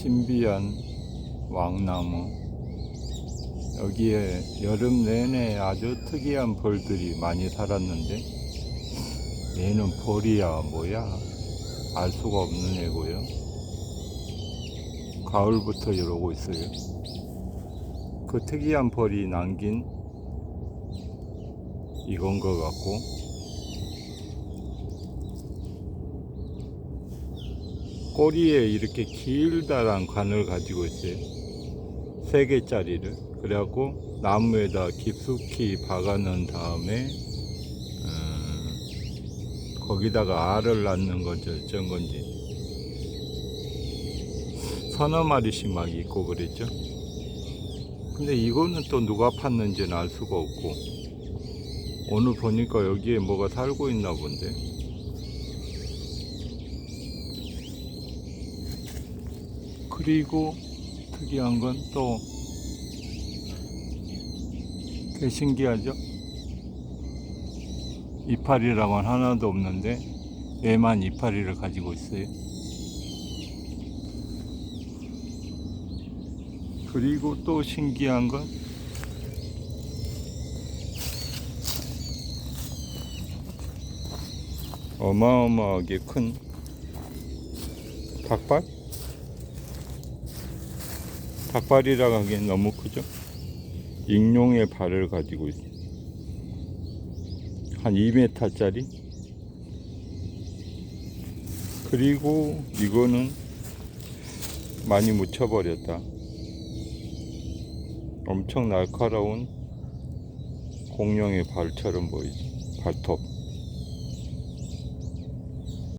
신비한 왕나무. 여기에 여름 내내 아주 특이한 벌들이 많이 살았는데 얘는 벌이야 뭐야? 알 수가 없는 애고요. 가을부터 이러고 있어요. 그 특이한 벌이 남긴 이건 것 같고 꼬리에 이렇게 길다란 관을 가지고 있어요. 세 개짜리를. 그래갖고 나무에다 깊숙이 박아놓은 다음에 음, 거기다가 알을 낳는 건지 어쩐 건지 서너 마리씩 막 있고 그랬죠. 근데 이거는 또 누가 팠는지는 알 수가 없고 오늘 보니까 여기에 뭐가 살고 있나 본데. 그리고 특이한 건 또 꽤 신기하죠? 이파리라고는 하나도 없는데 얘만 이파리를 가지고 있어요. 그리고 또 신기한 건 어마어마하게 큰 닭발? 닭발이라 하기엔 너무 크죠? 익룡의 발을 가지고 있어요. 한 2m짜리? 그리고 이거는 많이 묻혀버렸다. 엄청 날카로운 공룡의 발처럼 보이지. 발톱.